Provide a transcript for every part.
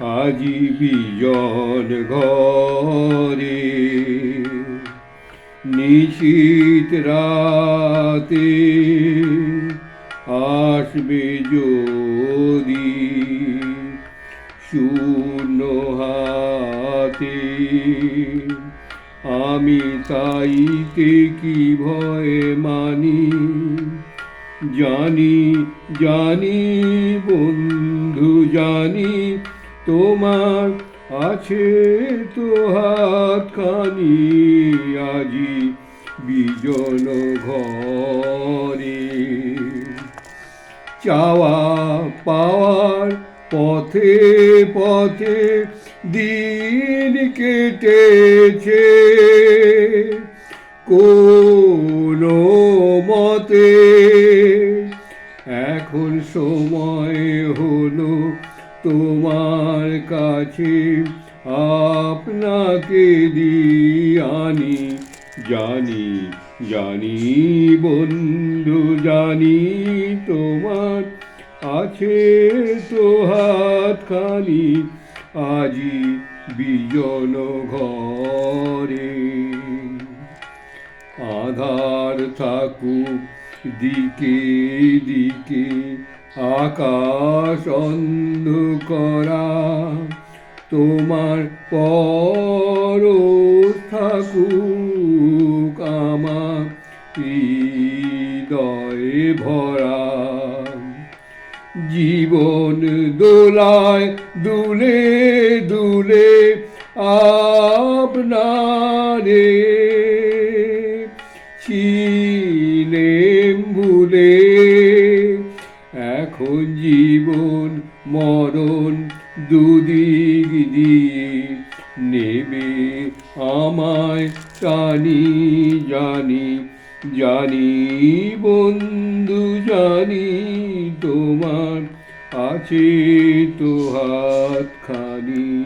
আজি বিজন ঘরে। নিশীত রাতে আসবে যদি শূন্য হাতে। আমি তাইতে কি ভয়ে মানি? জানি জানি বন্ধু, জানি তোমার আছে তো হাতখানি আজি বিজন ঘরে। চাওয়া পাওয়ার পথে পথে দিন কেটেছে। কোনো মতে এখন সময় তোমার কাছে আপনাকে দিয়ানি জানি জানি বন্ধু, জানি তোমার আছে তো হাতখানি, আজি বিজন ঘরে। আধার থাকুক দিকে দিকে আকাশ অন্ধকারা তোমার পর থাকুক আমার হৃদয়ে ভরা। জীবন দোলায় দুলে দুলে আপনারে মরণ দুদিক দিয়ে নেবে আমায় টানি জানি জানি বন্ধু, জানি তোমার আছে তো হাত হাতখানি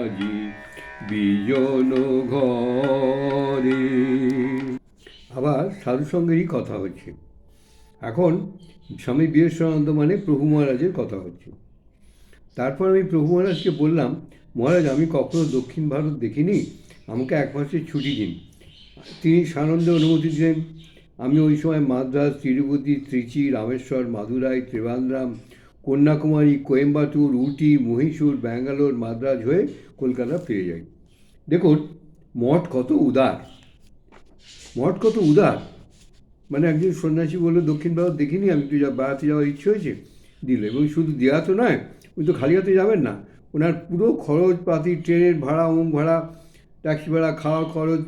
আজি বিজন ঘরে। আবার সাধু সঙ্গেরই কথা হচ্ছে। এখন স্বামী বিবেকানন্দ মানে প্রভু মহারাজের কথা হচ্ছে। তারপর আমি প্রভু মহারাজকে বললাম, মহারাজ, আমি কখনো দক্ষিণ ভারত দেখিনি, আমাকে এক মাসের ছুটি দিন। তিনি সানন্দে অনুমতি দিলেন। আমি ওই সময় মাদ্রাস, তিরুপতি, ত্রিচি, রামেশ্বর, মাদুরাই, ত্রিবান্দ্রাম, কন্যাকুমারী, কোয়েম্বাটুর, উটি, মহীশূর, ব্যাঙ্গালোর, মাদ্রাজ হয়ে কলকাতা ফিরে যাই। দেখুন, মঠ কত উদার। মঠ কত উদার। মানে একজন সন্ন্যাসী বলল, দক্ষিণ ভারত দেখিনি আমি একটু যা বেড়াতে যাওয়ার ইচ্ছে হয়েছে? দিল। এবং শুধু দেওয়া তো নয়, উনি তো খালি হাতে যাবেন না। ওনার পুরো খরচপাতি, ট্রেনের ভাড়া অমুক ভাড়া, ট্যাক্সি ভাড়া, খাওয়ার খরচ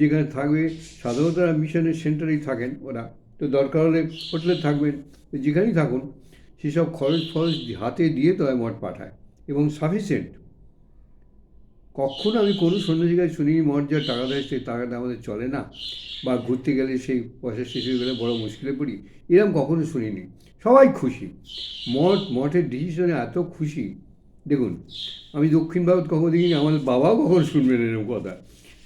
যেখানে থাকবে, সাধারণত মিশনের সেন্টারেই থাকেন ওরা। তো দরকার হলে হোটেলে থাকবেন তো যেখানেই থাকুন, সেসব খরচ ফরচ হাতে দিয়ে তবে মঠ পাঠায় এবং সাফিসিয়েন্ট কখনো আমি কোনো সন্ন্যাসীর কাছে মঠ যা টাকা দেয় সেই টাকাটা আমাদের চলে না, বা ঘুরতে গেলে সেই পয়সা শেষ হয়ে গেলে বড় মুশকিলে পড়ি এরকম কখনো শুনিনি। সবাই খুশি। মঠ, মঠের ডিসিশনে এত খুশি। দেখুন, আমি দক্ষিণ ভারত কখনো দেখিনি, আমার বাবাও কখনো শুনবেন এরকম কথা।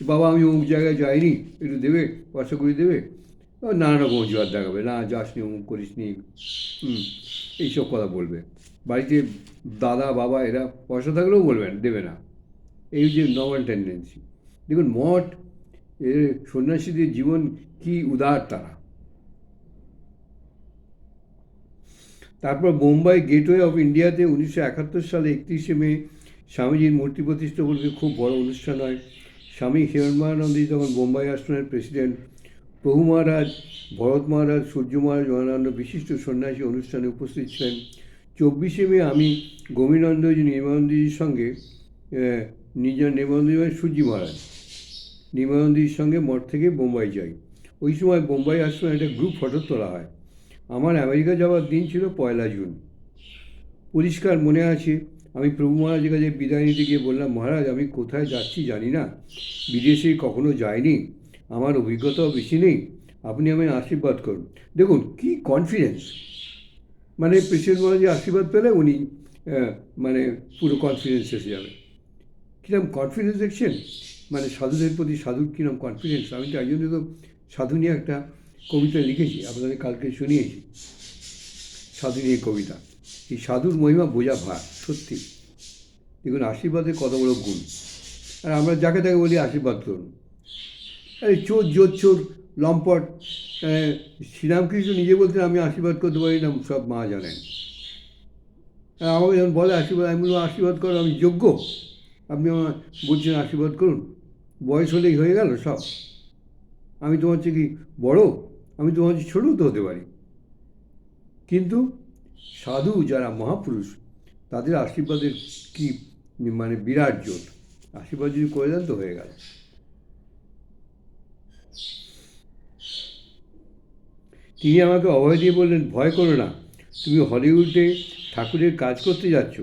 বাবা, আমি অমুক জায়গায় যাইনি, একটু দেবে, পয়সা করে দেবে? নানা রকম অজুহাত দেখাবে, না, যাসনি, অমুক করিসনি, হুম, এইসব কথা বলবে। বাড়িতে দাদা, বাবা, এরা, পয়সা থাকলেও বলবেন, দেবে না। এই যে নর্মাল টেন্ডেন্সি দেখুন মঠ সন্ন্যাসীদের জীবন কি উদার তারা। তারপর বোম্বাই গেটওয়ে অফ ইন্ডিয়াতে উনিশশো একাত্তর সালে একত্রিশে মে স্বামীজির মূর্তি প্রতিষ্ঠা উপলক্ষে খুব বড় অনুষ্ঠান হয়। স্বামী হিরণমানন্দী তখন বোম্বাই আশ্রমের প্রেসিডেন্ট। প্রভু মহারাজ, ভরত মহারাজ, সূর্য মহারাজ অন্যান্য বিশিষ্ট সন্ন্যাসী অনুষ্ঠানে উপস্থিত ছিলেন। চব্বিশে মে আমি গোবিনন্দজি নির্মানন্দজির সঙ্গে নিজের নির্মানন্দজি মানে সূর্যি মহারাজ। নির্মানন্দজির সঙ্গে মঠ থেকে বোম্বাই যাই। ওই সময় বোম্বাই আশ্রমে একটা গ্রুপ ফটো তোলা হয়। আমার আমেরিকা যাওয়ার দিন ছিল পয়লা জুন। পরিষ্কার মনে আছে, আমি প্রভু মহারাজের কাছে বিদায় নিতে গিয়ে বললাম, মহারাজ, আমি কোথায় যাচ্ছি জানি না। বিদেশে কখনো যাইনি। আমার অভিজ্ঞতাও বেশি নেই। আপনি আমায় আশীর্বাদ করুন। দেখুন, কি কনফিডেন্স মানে প্রেসিডেন্ট মহারাজের আশীর্বাদ পেলে উনি মানে পুরো কনফিডেন্স এসে যাবে। কীরকম কনফিডেন্স দেখছেন? মানে সাধুদের প্রতি সাধুর কীরকম কনফিডেন্স আমি তাই জন্য তো সাধু নিয়ে একটা কবিতা লিখেছি, আপনাদের কালকে শুনিয়েছি। সাধু নিয়ে কবিতা। এই সাধুর মহিমা বোঝা ভার, সত্যি। দেখুন, আশীর্বাদের কত বড় গুণ। আর আমরা যাকে তাকে বলি আশীর্বাদ করুন আরে চোর, জোর, চোর, লম্পট শ্রীরামকৃষ্ণ নিজে বলতেন, আমি আশীর্বাদ করতে পারি না সব মা জানেন। আমাকে যখন বলে আশীর্বাদ, আমি বলব আশীর্বাদ করো, আমি যোগ্য। আপনি আমার বলছেন আশীর্বাদ করুন। বয়স হলেই হয়ে গেল সব। আমি তোমার হচ্ছে কি, বড়? আমি তোমার হচ্ছে ছোটও তো হতে পারি। কিন্তু সাধু যারা মহাপুরুষ, তাদের আশীর্বাদের কি? মানে বিরাট জোর আশীর্বাদ যদি করে দেন তো হয়ে গেল। তিনি আমাকে অভয় দিয়ে বললেন, ভয় করো না। তুমি হলিউডে ঠাকুরের কাজ করতে যাচ্ছ।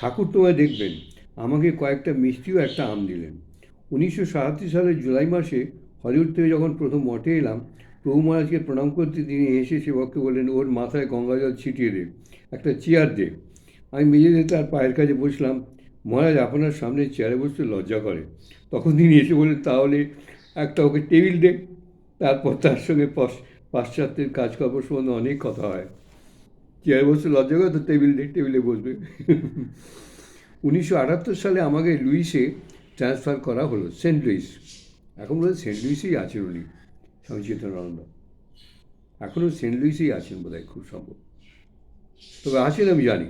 ঠাকুর তোমায় দেখবেন। আমাকে কয়েকটা মিষ্টিও একটা আম দিলেন। উনিশশো সাতাত্তর সালের জুলাই মাসে হলিউড থেকে যখন প্রথম মঠে এলাম, প্রভু মহারাজকে প্রণাম করতে তিনি হেসে সেবককে বললেন, ওর মাথায় গঙ্গা জল ছিটিয়ে দে, একটা চেয়ার দে। আমি মেঝেতে তার পায়ের কাছে বসলাম। মহারাজ আপনার সামনে চেয়ারে বসতে লজ্জা করে। তখন তিনি এসে বললেন, তাহলে একটা ওকে টেবিল দে। তারপর তার সঙ্গে পাশ- পাশ্চাত্যের কাজকর্ম সম্বন্ধে অনেক কথা হয়। চেয়ারে বসতে লজ্জা করে তো টেবিল দে, টেবিলে বসবে। উনিশশো আটাত্তর সালে আমাকে লুইসে ট্রান্সফার করা হলো, সেন্ট লুইস। এখন বোধ সেন্ট লুইসেই আছেন উনি, স্বামী এখনও সেন্ট লুইসেই আছেন বোধ খুব সম্ভব। তবে আছেন আমি জানি,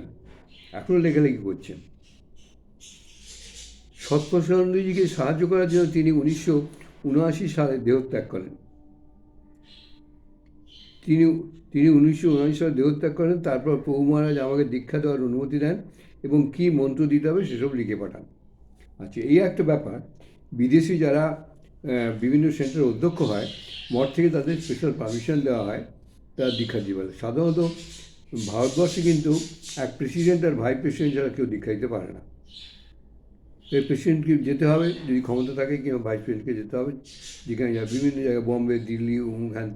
এখনও লেখালেখি করছেন। সৎপ্রসানন্দজিকে সাহায্য করার জন্য তিনি উনিশশো উনআশি সালে দেহত্যাগ করেন। তিনি তিনি উনিশশো উনআশি সালে দেহত্যাগ করেন, তারপর প্রভু মহারাজ আমাকে দীক্ষা দেওয়ার অনুমতি দেন। এবং কী মন্ত্র দিতে হবে সেসব লিখে পাঠান। আচ্ছা এই একটা ব্যাপার, বিদেশি যারা বিভিন্ন সেন্টারের অধ্যক্ষ হয়, মঠ থেকে তাদের স্পেশাল পারমিশন দেওয়া হয়, তারা দীক্ষা দিতে পারে। সাধারণত ভারতবর্ষে কিন্তু এক প্রেসিডেন্ট আর ভাইস প্রেসিডেন্ট ছাড়া কেউ দীক্ষা দিতে পারে না। এই প্রেসিডেন্টকে যেতে হবে, যদি ক্ষমতা থাকে কিংবা ভাইস প্রেসিডেন্টকে যেতে হবে, যেখানে যাবে বিভিন্ন জায়গায়, বম্বে, দিল্লি উম হ্যান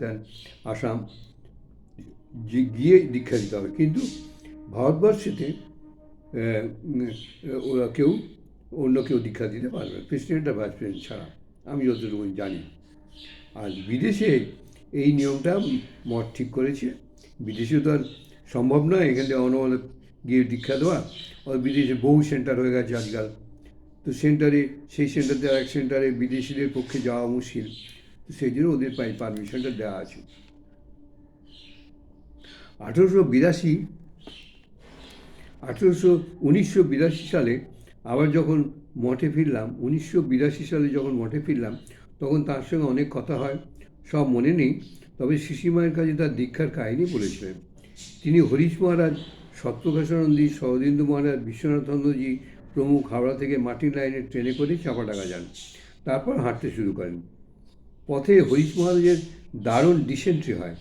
আসাম, যে গিয়ে দীক্ষা দিতে হবে। কিন্তু ভারতবর্ষেতে ওরা কেউ অন্য কেউ দীক্ষা দিতে পারবে প্রেসিডেন্ট আর ভাইস প্রেসিডেন্ট ছাড়া। আমি যতটুকু জানি। আর বিদেশে এই নিয়মটা মঠ ঠিক করেছে। বিদেশে তো আর সম্ভব নয় এখান থেকে গিয়ে দীক্ষা দেওয়া। আর বিদেশে বহু সেন্টার হয়ে গেছে আজকাল। তো সেন্টারে সেই সেন্টার থেকে এক সেন্টারে বিদেশিদের পক্ষে যাওয়া মুশকিল। তো সেই জন্য ওদের পাই পারমিশনটা দেওয়া আছে। আঠেরোশো বিরাশি আঠেরোশো উনিশশো বিরাশি সালে আবার যখন মঠে ফিরলাম, উনিশশো বিরাশি সালে যখন মঠে ফিরলাম, তখন তার সঙ্গে অনেক কথা হয়, সব মনে নেই, তবে শিশিমায়ের কাছে তার দীক্ষার কাহিনী বলেছিলেন। তিনি হরিশ মহারাজ সত্যপ্রকাশানন্দী শরদিন্দু মহারাজ বিশ্বনাথানন্দজি প্রমুখ হাওড়া থেকে মাটির লাইনে ট্রেনে করে চাপাডাঙ্গা যান। তারপর হাঁটতে শুরু করেন। পথে হরিশ মহারাজের দারুণ ডিসেন্ট্রি হয়।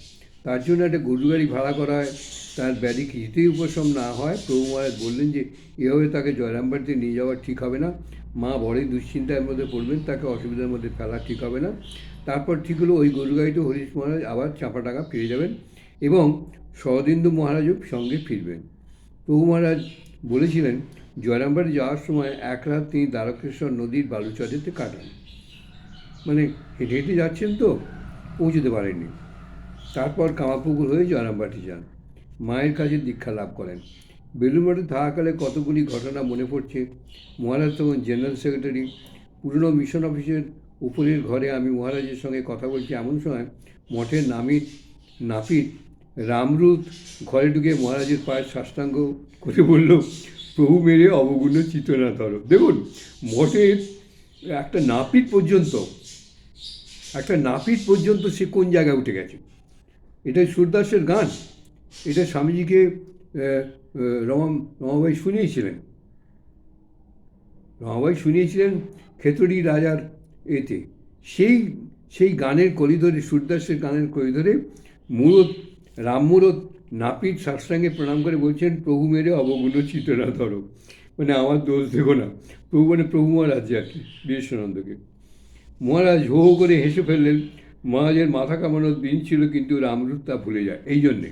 তার জন্য একটা গরু গাড়ি ভাড়া করা হয়। তার ব্যাধি কিছুতেই উপশম না হয়, প্রভু মহারাজ বললেন যে, এভাবে তাকে জয়রামবাড়িতে নিয়ে যাওয়া ঠিক হবে না। মা বড়ই দুশ্চিন্তার মধ্যে পড়বেন, তাকে অসুবিধার মধ্যে ফেলা ঠিক হবে না। তারপর ঠিক হলো, ওই গরু গাড়িতে হরিশ মহারাজ আবার চাঁপা টাকা ফিরে যাবেন এবং শরদিন্দু মহারাজও সঙ্গে ফিরবেন। প্রভু মহারাজ বলেছিলেন জয়রামবাড়ি যাওয়ার সময় এক রাত তিনি দ্বারকেশ্বর নদীর বালুচরেতে কাটান। মানে হেঁটে হেঁটে যাচ্ছেন তো, পৌঁছতে পারেননি। তারপর কামাপুকুর হয়ে জয়রামবাটি যান। মায়ের কাছে দীক্ষা লাভ করেন। বেলুমঠে থাকাকালে কতগুলি ঘটনা মনে পড়ছে, মহারাজ তখন জেনারেল সেক্রেটারি, পুরনো মিশন অফিসের উপরের ঘরে আমি মহারাজের সঙ্গে কথা বলছি এমন সময় মঠের নামিত নাপিত রামরুত ঘরে ঢুকে মহারাজের পায়ের সাষ্টাঙ্গ করে বলল, প্রভু মেরে অবগুণ্য চিত্রনা ধরো। দেখুন, মঠের একটা নাপিত পর্যন্ত, একটা নাপিত পর্যন্ত সে কোন জায়গায় উঠে গেছে? এটা সুরদাসের গান। এটা স্বামীজিকে রমা রমাবাই শুনিয়েছিলেন। রমাবাই শুনিয়েছিলেন খেতড়ি রাজার এতে। সেই সেই গানের কলিধরে, সুরদাসের গানের কলিধরে মূরত রামমূরত নাপিত সাষ্টাঙ্গে প্রণাম করে বলছেন, প্রভু মেরে অবগুণ চিত্রা ধরো। মানে আমার দোষ দেখো না। প্রভু মানে প্রভু মহারাজ আর কি বিবেশানন্দকে মহারাজ হো হো করে হেসে ফেললেন। মহারাজের মাথা কামানোর দিন ছিল কিন্তু রামরূপ তা ভুলে যায়, এই জন্যে।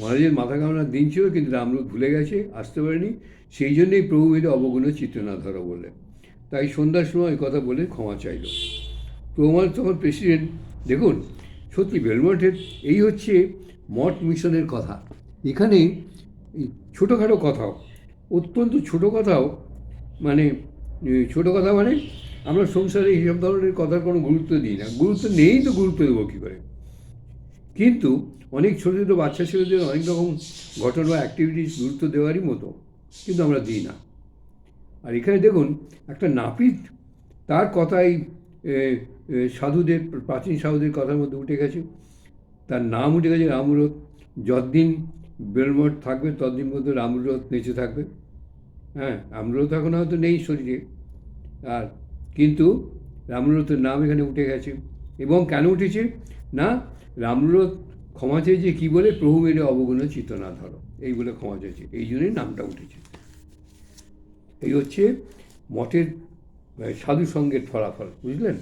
মহারাজের মাথা কামানোর দিন ছিল কিন্তু রামরুত ভুলে গেছে, আসতে পারেনি। সেই জন্যেই প্রভু মেরে অবগুণ চিত্রনা ধরো বললেন তাই সন্ধ্যার সময় ওই কথা বলে ক্ষমা চাইল। প্রমাণ তখন প্রেসিডেন্ট, দেখুন, সত্যি বেলমঠের, এই হচ্ছে মঠ মিশনের কথা। এখানে ছোটোখাটো কথাও, অত্যন্ত ছোট কথাও মানে ছোট কথা মানে আমরা সংসারে এইসব ধরনের কথার কোনো গুরুত্ব দিই না। গুরুত্ব নেই তো গুরুত্ব দেবো কী করে? কিন্তু অনেক ছোটো ছোটো বাচ্চা ছেলেদের অনেক রকম ঘটনা বা অ্যাক্টিভিটিস গুরুত্ব দেওয়ারই মতো, কিন্তু আমরা দিই না। আর এখানে দেখুন, একটা নাপিত তার কথাই সাধুদের, প্রাচীন সাধুদের কথার মধ্যে উঠে গেছে। তার নাম উঠে গেছে রামরথ। যতদিন বেলমঠ থাকবে, ততদিন পর্যন্ত রামরথ বেঁচে থাকবে। হ্যাঁ রামরথ এখন হয়তো নেই শরীরে। আর কিন্তু রামলতের নাম এখানে উঠে গেছে। এবং কেন উঠেছে? না রামরথ ক্ষমা চেয়েছে কী বলে? প্রভু মেরে অবগুণ চিত্ত না ধরো। এই বলে ক্ষমা চেয়েছে। এই জন্যই নামটা উঠেছে। এই হচ্ছে মঠের সাধু সঙ্গের ফলাফল। বুঝলেন?